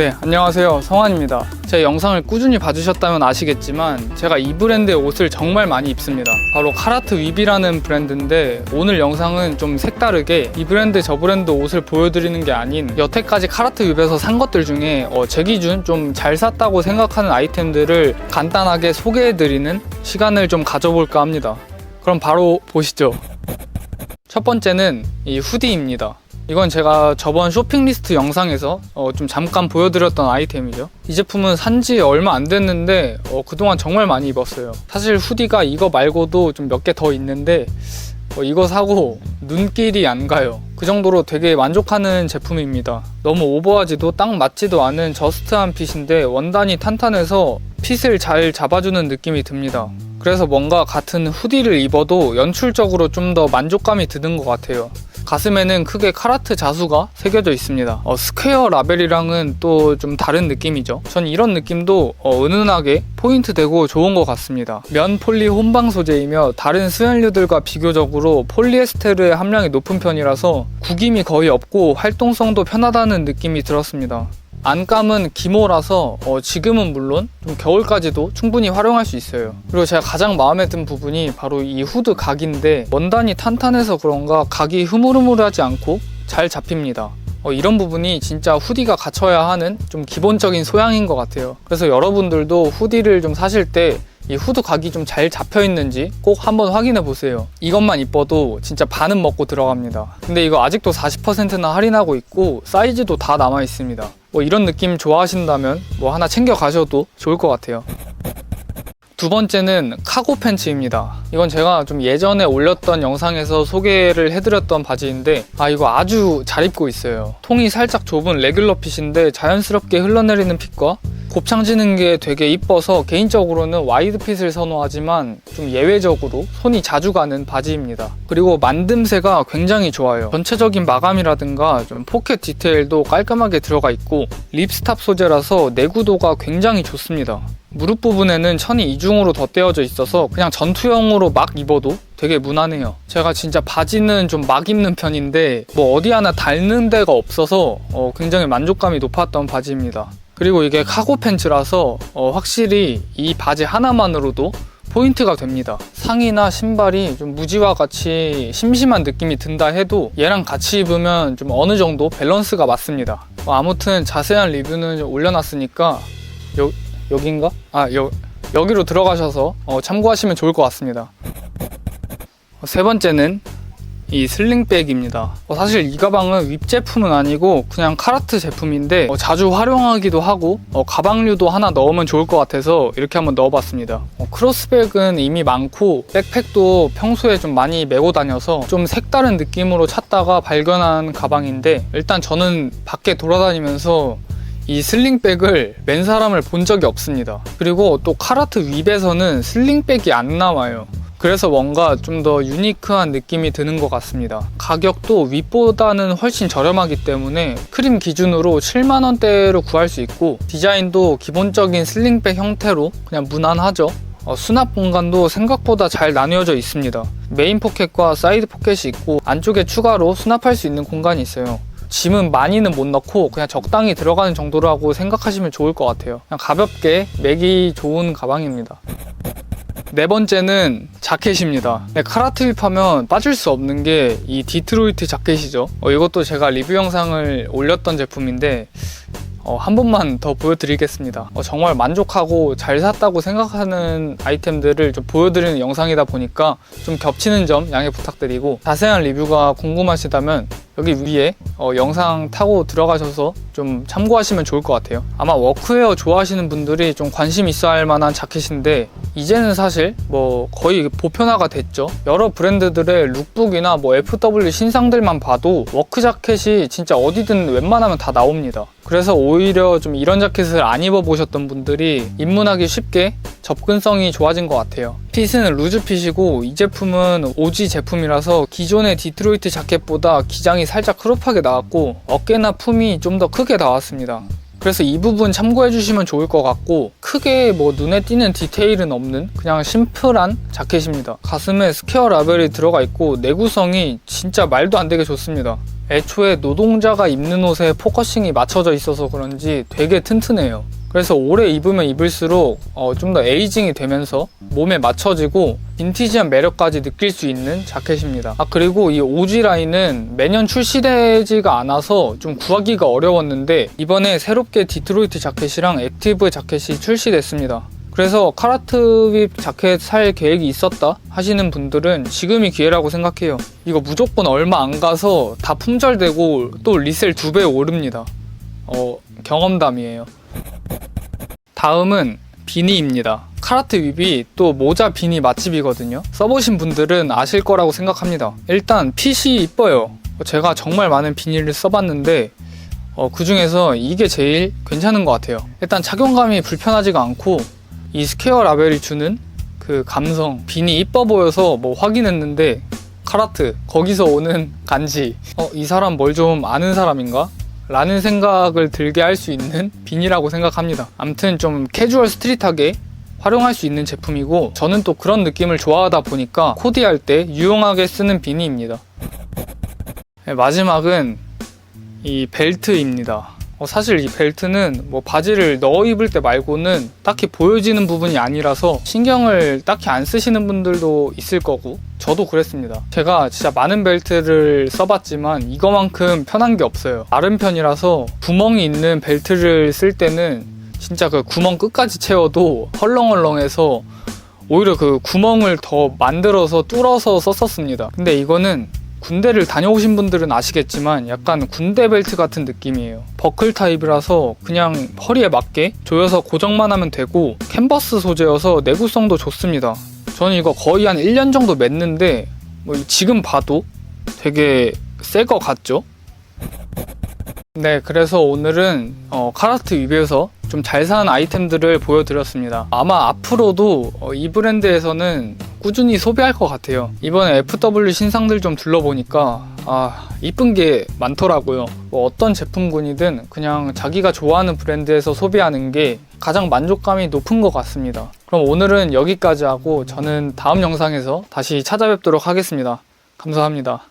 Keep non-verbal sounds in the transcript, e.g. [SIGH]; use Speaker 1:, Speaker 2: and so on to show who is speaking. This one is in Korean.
Speaker 1: 네, 안녕하세요. 성환입니다. 제 영상을 꾸준히 봐주셨다면 아시겠지만 제가 이 브랜드의 옷을 정말 많이 입습니다. 바로 카라트 윕이라는 브랜드인데 오늘 영상은 좀 색다르게 이 브랜드 저 브랜드 옷을 보여드리는 게 아닌 여태까지 카라트 윕에서 산 것들 중에 어, 제 기준 좀 잘 샀다고 생각하는 아이템들을 간단하게 소개해드리는 시간을 좀 가져볼까 합니다. 그럼 바로 보시죠. 첫 번째는 이 후디입니다. 이건 제가 저번 쇼핑 리스트 영상에서 어, 좀 잠깐 보여드렸던 아이템이죠. 이 제품은 산지 얼마 안 됐는데 어, 그동안 정말 많이 입었어요. 사실 후디가 이거 말고도 좀 몇 개 더 있는데 어, 이거 사고 눈길이 안 가요. 그 정도로 되게 만족하는 제품입니다. 너무 오버하지도 딱 맞지도 않은 저스트한 핏인데 원단이 탄탄해서 핏을 잘 잡아주는 느낌이 듭니다. 그래서 뭔가 같은 후디를 입어도 연출적으로 좀 더 만족감이 드는 것 같아요. 가슴에는 크게 카라트 자수가 새겨져 있습니다. 어, 스퀘어 라벨이랑은 또 좀 다른 느낌이죠. 전 이런 느낌도 어, 은은하게 포인트 되고 좋은 것 같습니다. 면 폴리 혼방 소재이며 다른 수연류들과 비교적으로 폴리에스테르의 함량이 높은 편이라서 구김이 거의 없고 활동성도 편하다는 느낌이 들었습니다. 안감은 기모라서 어, 지금은 물론 좀 겨울까지도 충분히 활용할 수 있어요. 그리고 제가 가장 마음에 든 부분이 바로 이 후드 각인데 원단이 탄탄해서 그런가 각이 흐물흐물하지 않고 잘 잡힙니다. 어, 이런 부분이 진짜 후디가 갖춰야 하는 좀 기본적인 소양인 것 같아요. 그래서 여러분들도 후디를 좀 사실 때 이 후드 각이 좀 잘 잡혀 있는지 꼭 한번 확인해 보세요. 이것만 이뻐도 진짜 반은 먹고 들어갑니다. 근데 이거 아직도 40%나 할인하고 있고 사이즈도 다 남아 있습니다. 뭐 이런 느낌 좋아하신다면 뭐 하나 챙겨 가셔도 좋을 것 같아요. 두 번째는 카고 팬츠입니다. 이건 제가 좀 예전에 올렸던 영상에서 소개를 해드렸던 바지인데 아 이거 아주 잘 입고 있어요. 통이 살짝 좁은 레귤러 핏인데 자연스럽게 흘러내리는 핏과 곱창 지는 게 되게 이뻐서 개인적으로는 와이드 핏을 선호하지만 좀 예외적으로 손이 자주 가는 바지입니다. 그리고 만듦새가 굉장히 좋아요. 전체적인 마감이라든가 좀 포켓 디테일도 깔끔하게 들어가 있고 립스탑 소재라서 내구도가 굉장히 좋습니다. 무릎 부분에는 천이 이중으로 덧대어져 있어서 그냥 전투용으로 막 입어도 되게 무난해요. 제가 진짜 바지는 좀 막 입는 편인데 뭐 어디 하나 닳는 데가 없어서 어, 굉장히 만족감이 높았던 바지입니다. 그리고 이게 카고 팬츠라서 어, 확실히 이 바지 하나만으로도 포인트가 됩니다. 상의나 신발이 좀 무지와 같이 심심한 느낌이 든다 해도 얘랑 같이 입으면 좀 어느 정도 밸런스가 맞습니다. 어, 아무튼 자세한 리뷰는 좀 올려놨으니까 여, 여긴가? 아, 여, 여기로 들어가셔서 어, 참고하시면 좋을 것 같습니다. 어, 세 번째는 이 슬링백입니다. 어, 사실 이 가방은 윕 제품은 아니고 그냥 카라트 제품인데 어, 자주 활용하기도 하고 어, 가방류도 하나 넣으면 좋을 것 같아서 이렇게 한번 넣어봤습니다. 어, 크로스백은 이미 많고 백팩도 평소에 좀 많이 메고 다녀서 좀 색다른 느낌으로 찾다가 발견한 가방인데 일단 저는 밖에 돌아다니면서 이 슬링백을 맨 사람을 본 적이 없습니다. 그리고 또 카라트 윕에서는 슬링백이 안 나와요. 그래서 뭔가 좀 더 유니크한 느낌이 드는 것 같습니다. 가격도 윗보다는 훨씬 저렴하기 때문에 크림 기준으로 7만원대로 구할 수 있고 디자인도 기본적인 슬링백 형태로 그냥 무난하죠. 어, 수납 공간도 생각보다 잘 나뉘어져 있습니다. 메인 포켓과 사이드 포켓이 있고 안쪽에 추가로 수납할 수 있는 공간이 있어요. 짐은 많이는 못 넣고 그냥 적당히 들어가는 정도라고 생각하시면 좋을 것 같아요. 그냥 가볍게 매기 좋은 가방입니다. 네 번째는 자켓입니다. 네, 카라트 힙하면 빠질 수 없는 게 이 디트로이트 자켓이죠. 어, 이것도 제가 리뷰 영상을 올렸던 제품인데 어, 한 번만 더 보여드리겠습니다. 어, 정말 만족하고 잘 샀다고 생각하는 아이템들을 좀 보여드리는 영상이다 보니까 좀 겹치는 점 양해 부탁드리고 자세한 리뷰가 궁금하시다면 여기 위에 어, 영상 타고 들어가셔서 좀 참고하시면 좋을 것 같아요. 아마 워크웨어 좋아하시는 분들이 좀 관심 있어 할 만한 자켓인데 이제는 사실 뭐 거의 보편화가 됐죠. 여러 브랜드들의 룩북이나 뭐 FW 신상들만 봐도 워크 자켓이 진짜 어디든 웬만하면 다 나옵니다. 그래서 오히려 좀 이런 자켓을 안 입어보셨던 분들이 입문하기 쉽게 접근성이 좋아진 것 같아요. 핏은 루즈 핏이고 이 제품은 오지 제품이라서 기존의 디트로이트 자켓보다 기장이 살짝 크롭하게 나왔고 어깨나 품이 좀 더 크게 나왔습니다. 그래서 이 부분 참고해 주시면 좋을 것 같고 크게 뭐 눈에 띄는 디테일은 없는 그냥 심플한 자켓입니다. 가슴에 스퀘어 라벨이 들어가 있고 내구성이 진짜 말도 안 되게 좋습니다. 애초에 노동자가 입는 옷에 포커싱이 맞춰져 있어서 그런지 되게 튼튼해요. 그래서 오래 입으면 입을수록 어, 좀 더 에이징이 되면서 몸에 맞춰지고 빈티지한 매력까지 느낄 수 있는 자켓입니다. 아 그리고 이 오지 라인은 매년 출시되지가 않아서 좀 구하기가 어려웠는데 이번에 새롭게 디트로이트 자켓이랑 액티브 자켓이 출시됐습니다. 그래서 카라트 윕 자켓 살 계획이 있었다 하시는 분들은 지금이 기회라고 생각해요. 이거 무조건 얼마 안 가서 다 품절되고 또 리셀 두 배 오릅니다. 어, 경험담이에요. 다음은 비니입니다. 카라트 윕이 또 모자 비니 맛집이거든요. 써보신 분들은 아실 거라고 생각합니다. 일단 핏이 이뻐요. 제가 정말 많은 비니를 써봤는데 어, 그 중에서 이게 제일 괜찮은 것 같아요. 일단 착용감이 불편하지가 않고 이 스퀘어 라벨이 주는 그 감성 비니 이뻐 보여서 뭐 확인했는데 카라트 거기서 오는 [LAUGHS] 간지 어, 이 사람 뭘 좀 아는 사람인가? 라는 생각을 들게 할 수 있는 비니라고 생각합니다. 암튼 좀 캐주얼 스트릿하게 활용할 수 있는 제품이고 저는 또 그런 느낌을 좋아하다 보니까 코디할 때 유용하게 쓰는 비니입니다. 네, 마지막은 이 벨트입니다. 어, 사실 이 벨트는 뭐 바지를 넣어 입을 때 말고는 딱히 보여지는 부분이 아니라서 신경을 딱히 안 쓰시는 분들도 있을 거고 저도 그랬습니다. 제가 진짜 많은 벨트를 써봤지만 이거만큼 편한 게 없어요. 마른 편이라서 구멍이 있는 벨트를 쓸 때는 진짜 그 구멍 끝까지 채워도 헐렁헐렁해서 오히려 그 구멍을 더 만들어서 뚫어서 썼었습니다. 근데 이거는 군대를 다녀오신 분들은 아시겠지만 약간 군대 벨트 같은 느낌이에요. 버클 타입이라서 그냥 허리에 맞게 조여서 고정만 하면 되고 캔버스 소재여서 내구성도 좋습니다. 저는 이거 거의 한 1년 정도 맸는데 뭐 지금 봐도 되게 새 거 같죠? 네, 그래서 오늘은 어, 카라트 윕에서 좀잘산 아이템들을 보여드렸습니다. 아마 앞으로도 어, 이 브랜드에서는 꾸준히 소비할 것 같아요. 이번에 FW 신상들 좀 둘러보니까 아 이쁜 게 많더라고요. 뭐 어떤 제품군이든 그냥 자기가 좋아하는 브랜드에서 소비하는 게 가장 만족감이 높은 것 같습니다. 그럼 오늘은 여기까지 하고 저는 다음 영상에서 다시 찾아뵙도록 하겠습니다. 감사합니다.